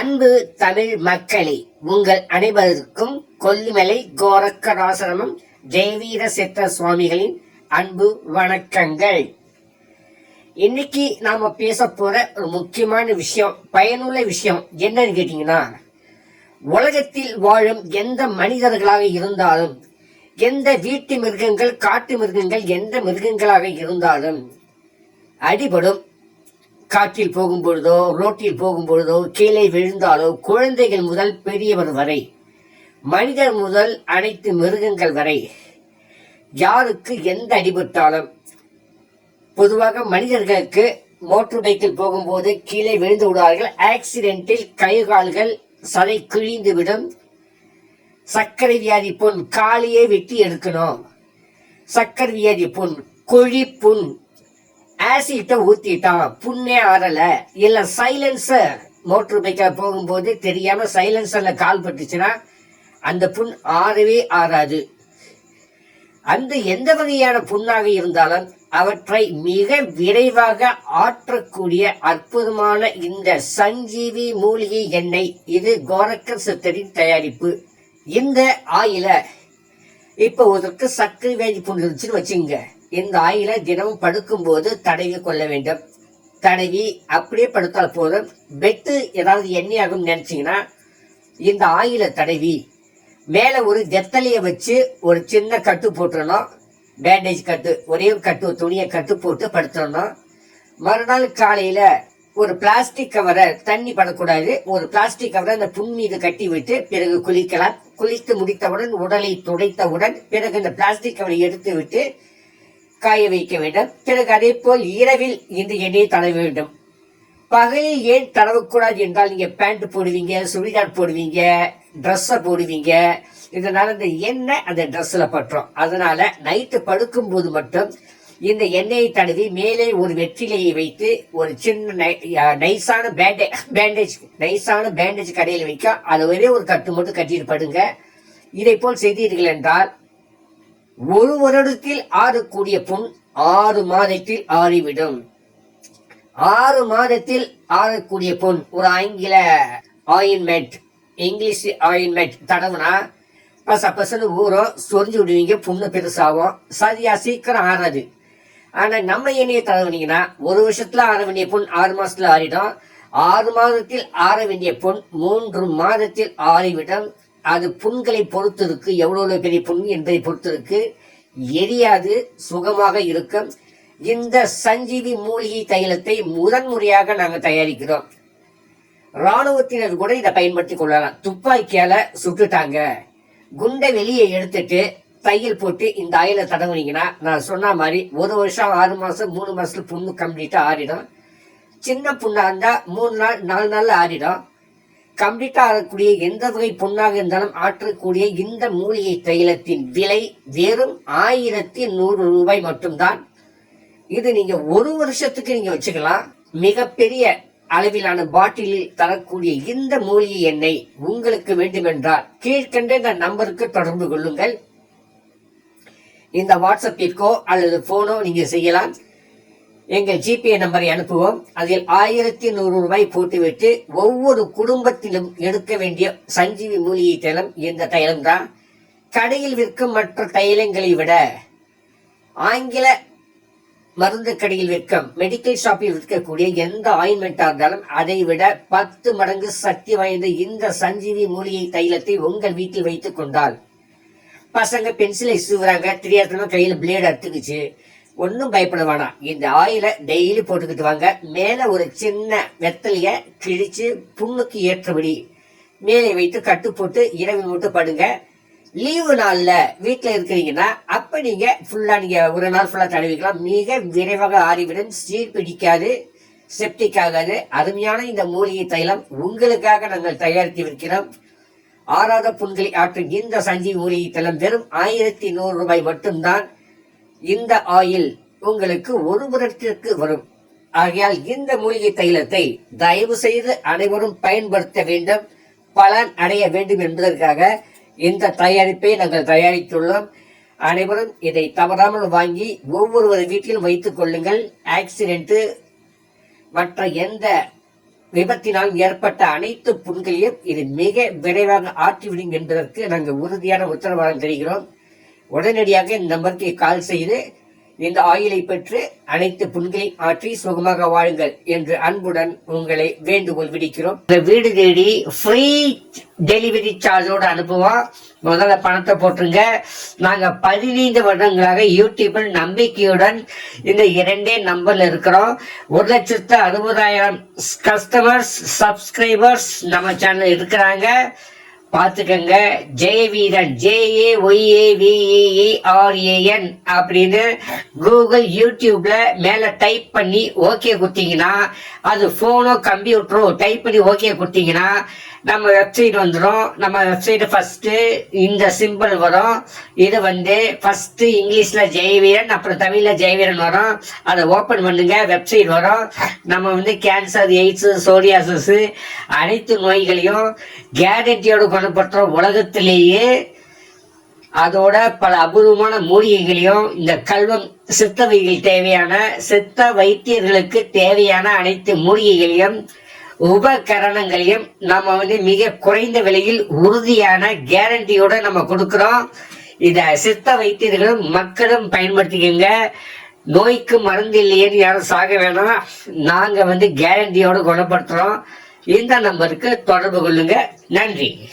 அன்பு தமிழ் மக்களே உங்கள் அனைவருக்கும் கொல்லிமலை கோரக்கராசிரமம் ஜெயவீர சித்த சுவாமிகளின் அன்பு வணக்கங்கள். இன்னைக்கு நாம பேச போற ஒரு முக்கியமான விஷயம் பயனுள்ள விஷயம் என்னன்னு கேட்டீங்கன்னா உலகத்தில் வாழும் எந்த மனிதர்களாக இருந்தாலும் எந்த வீட்டு மிருகங்கள் காட்டு மிருகங்கள் எந்த மிருகங்களாக இருந்தாலும் அடிபடும் காற்றில் போகும் பொழுதோ ரோட்டில் போகும் பொழுதோ கீழே விழுந்தாலோ குழந்தைகள் முதல் பெரியவர் வரை மனிதர் முதல் அனைத்து மிருகங்கள் வரை யாருக்கு எந்த அடிபட்டாலும் பொதுவாக மனிதர்களுக்கு மோட்டார் பைக்கில் போகும்போது கீழே விழுந்து விடுவார்கள். ஆக்சிடென்ட்டில் கை கால்கள் சதை கிழிந்துவிடும். சர்க்கரை வியாதி புண் காலையே வெட்டி எடுக்கணும். சர்க்கரை வியாதி புண் குழி புண் ஆசிட்ட ஊத்திட்டான். புண்ணே ஆறல. இல்ல சைலன்சர் மோட்டர் பைக்கில் போகும்போது தெரியாம சைலன்சர்ல கால் பட்டுச்சுன்னா அந்த புண் ஆறவே ஆறாது. அந்த எந்த வகையான புண்ணாக இருந்தாலும் அவற்றை மிக விரைவாக ஆற்றக்கூடிய அற்புதமான இந்த சஞ்சீவி மூலிகை எண்ணெய் இது கோரக்கர் சித்தரின் தயாரிப்பு. இந்த ஆயில இப்ப ஒருத்தருக்கு சர்க்கரை வேதி புண்ணு இருந்துச்சுன்னு வச்சுங்க. இந்த ஆயில தினமும் படுக்கும்போது தடவி கொள்ள வேண்டும். தடவி அப்படியே படுத்தால் போதும். பெட்டு ஏதாவது எண்ணெயாகும் நினைச்சீங்கன்னா இந்த ஆயில தடவி மேல ஒரு வெத்தலைய வச்சு ஒரு சின்ன கட்டு போட்டுடணும் பேண்டேஜ் கட்டு ஒரே கட்டு துணியை கட்டு போட்டு படுத்துடணும் மறுநாள் காலையில ஒரு பிளாஸ்டிக் கவரை தண்ணி படக்கூடாது. ஒரு பிளாஸ்டிக் கவரை அந்த புண் மீது கட்டி விட்டு பிறகு குளிக்கலாம். குளித்து முடித்தவுடன் உடலை துடைத்தவுடன் பிறகு இந்த பிளாஸ்டிக் கவரை எடுத்து விட்டு காய வைக்க வேண்டும். பிறகு அதே போல் இரவில் இந்த எண்ணெயை தடவ வேண்டும். பகலில் ஏன் தடவக்கூடாது என்றால் நீங்க பேண்ட் போடுவீங்க சுடிதார் போடுவீங்க ட்ரெஸ்ஸை போடுவீங்க. இதனால இந்த எண்ணெய் அந்த ட்ரெஸ்ஸில் பட்டுரும் அதனால நைட்டு படுக்கும் போது மட்டும் இந்த எண்ணெயை தடவி மேலே ஒரு வெற்றிலையை வைத்து ஒரு சின்ன நை- நைஸான பேண்டே பேண்டேஜ் நைஸான பேண்டேஜ் கடையில் வைக்க அது ஒரே ஒரு கட்டு மட்டும் கட்டிட்டு படுங்க. இதை போல் செய்தீர்கள் என்றால் ஒரு வருடத்தில் ஆறக்கூடிய புண் ஆறு மாதத்தில் ஆறிவிடும். ஆறு மாதத்தில் ஆறக்கூடிய புண் ஒரு ஆங்கில ஆயின்மெண்ட் இங்கிலீஷ் ஆயின்மெண்ட் தடவுனா பச பசன்னு ஊறும் சொரிஞ்சு விடுவீங்க புண்ணு பெருசாகும் சரியா சீக்கிரம் ஆறாது. ஆனால் நம்ம எண்ணெயை தடவுனீங்கன்னா ஒரு வருஷத்துல ஆற வேண்டிய புண் ஆறு மாசத்துல ஆறிடும். ஆறு மாதத்தில் ஆற வேண்டிய புண் மூன்று மாதத்தில் ஆறிவிடும். அது புண்களை பொறுத்து இருக்கு எவ்வளவு பெரிய புண் என்பதை பொறுத்து இருக்கு எரியாது சுகமாக இருக்கும் இந்த சஞ்சீவி மூலிகை தைலத்தை முதன்முறையாக நாங்கள் தயாரிக்கிறோம். ராணுவத்தினர் கூட இதை பயன்படுத்தி கொள்ளலாம். துப்பாக்கியால சுட்டுட்டாங்க. குண்டை வெளியே எடுத்துட்டு தையல் போட்டு இந்த ஆயில தடவுனீங்கன்னா நான் சொன்ன மாதிரி ஒரு வருஷம் ஆறு மாசம் மூணு மாசத்துல புண்ணு கம்ப்ளீட்டா ஆறிடும். சின்ன புண்ணா இருந்தா மூணு நாள் நாலு நாள்ல ஆறிடும். கம்ப்ளீட்டாக ஆறக்கூடிய எந்த வகை புண்ணாக இருந்தாலும் ஆற்றக்கூடிய இந்த மூலிகை தைலத்தின் விலை வெறும் ஆயிரத்தி நூறு ரூபாய் மட்டும்தான். இது நீங்க ஒரு வருஷத்துக்கு நீங்க வச்சுக்கலாம். மிகப்பெரிய அளவிலான பாட்டிலில் தரக்கூடிய இந்த மூலிகை எண்ணெய் உங்களுக்கு வேண்டுமென்றால் கீழ்கண்ட இந்த நம்பருக்கு தொடர்பு கொள்ளுங்கள். இந்த வாட்ஸ்அப்பிற்கோ அல்லது போனோ நீங்க செய்யலாம். எங்கள் ஜிபே நம்பரை அனுப்புவோம். அதில் ஆயிரத்தி நூறு ரூபாய் போட்டுவிட்டு ஒவ்வொரு குடும்பத்திலும் எடுக்க வேண்டிய சஞ்சீவி மூலிகை தைலம் இந்த தைலம் தான் கடையில் விற்கும் மற்ற தைலங்களை விட ஆங்கில மருந்து கடையில் விற்கும் மெடிக்கல் ஷாப்பில் விற்கக்கூடிய எந்த ஆயின்மெண்டா இருந்தாலும் அதை விட பத்து மடங்கு சக்தி வாய்ந்த இந்த சஞ்சீவி மூலிகை தைலத்தை உங்கள் வீட்டில் வைத்துக் கொண்டால். பசங்க பென்சிலை சூவுறாங்க தெரியாதனமா கையில் பிளேட் அறுத்துக்குச்சு ஒன்றும் பயப்பட வேணாம். இந்த ஆயிலை டெய்லி போட்டுக்கிட்டு வாங்க. மேல ஒரு சின்ன வெத்தலைய கிழிச்சு புண்ணுக்கு ஏற்றபடி மேலே வைத்து கட்டு போட்டு இரவு மட்டும் படுங்க. லீவு நாள்ல வீட்டுல இருக்கிறீங்கன்னா அப்ப நீங்க ஃபுல்லா நீங்க ஒரு நாள் ஃபுல்லா தடவிக்கலாம். மிக விரைவாக ஆறிவிடும். சீர் பிடிக்காது. செப்டிக் ஆகாது. அருமையான இந்த மூலிகை தைலம் உங்களுக்காக நாங்கள் தயாரித்து விற்கிறோம் ஆறாத புண்களை ஆற்றும் இந்த சஞ்சீவி மூலிகை தைலம் வெறும் ஆயிரத்தி நூறு ரூபாய் மட்டும்தான். இந்த ஆயில் உங்களுக்கு ஒரு வருடத்திற்கு வரும். ஆகையால் இந்த மூலிகை தைலத்தை தயவு செய்து அனைவரும் பயன்படுத்த வேண்டும். பலன் அடைய வேண்டும் என்பதற்காக இந்த தயாரிப்பை நாங்கள் தயாரித்துள்ளோம். அனைவரும் இதை தவறாமல் வாங்கி ஒவ்வொருவர் வீட்டிலும் வைத்துக் கொள்ளுங்கள். ஆக்சிடென்ட் மற்ற எந்த விபத்தினால் ஏற்பட்ட அனைத்து புண்களையும் இது மிக விரைவாக ஆற்றிவிடும் என்பதற்கு நாங்கள் உறுதியான உத்தரவாதம் தருகிறோம் உடனடியாக இந்த நம்பருக்கு கால் செய்து இந்த ஆயிலை பெற்று அனைத்து புண்களையும் ஆற்றி சுகமாக வாழுங்கள் என்று அன்புடன் உங்களை வேண்டுகோள் விடுக்கிறோம். இந்த வீடு தேடி ஃப்ரீ டெலிவரி சார்ஜோட அனுப்புவோம். முதல்ல பணத்தை போட்டுருங்க. நாங்க பதினைந்து வருடங்களாக யூடியூபில் நம்பிக்கையுடன் இந்த இரண்டே நம்பர்ல இருக்கிறோம். ஒரு லட்சத்து அறுபதாயிரம் கஸ்டமர்ஸ் சப்ஸ்கிரைபர்ஸ் நம்ம சேனல் இருக்கிறாங்க. பார்த்துக்கங்க. ஜெயவீரன். ஜேஏ ஒய்ஏ விஇஆர்ஏஎன் அப்படின்னு கூகுள் யூடியூப்ல மேல டைப் பண்ணி ஓகே கொடுத்தீங்கன்னா அது போனோ கம்ப்யூட்டரோ டைப் பண்ணி ஓகே கொடுத்தீங்கன்னா நம்ம வெப்சைட் வந்துடும் நம்ம வெப்சைட் ஃபர்ஸ்ட் இந்த சிம்பிள் வரும். இது வந்து ஃபர்ஸ்ட் இங்கிலீஷ்ல ஜெயவீரன் அப்புறம் தமிழ்ல ஜெயவீரன் வரும். அதை ஓபன் பண்ணுங்க வெப்சைட் வரும். நம்ம வந்து கேன்சர் எய்ட்ஸ் சோரியாசிஸ் அனைத்து நோய்களையும் கேரண்டியோட பெற்ற உலகத்திலேயே அதோட பல அபூர்வமான மூலிகைகளையும் இந்த கல்வம் சித்தவைகள் தேவையான சித்த வைத்தியர்களுக்கு தேவையான அனைத்து மூலிகைகளையும் உபகரணங்களையும் நம்ம வந்து மிக குறைந்த விலையில் உறுதியான கேரண்டியோட நம்ம கொடுக்கிறோம். இத சித்த வைத்தியர்களும் மக்களும் பயன்படுத்திக்கங்க. நோய்க்கு மருந்து இல்லையேன்னு யாரும் சாக வேணாம். நாங்க வந்து கேரண்டியோட குணப்படுத்துறோம். இந்த நம்பருக்கு தொடர்பு கொள்ளுங்க. நன்றி.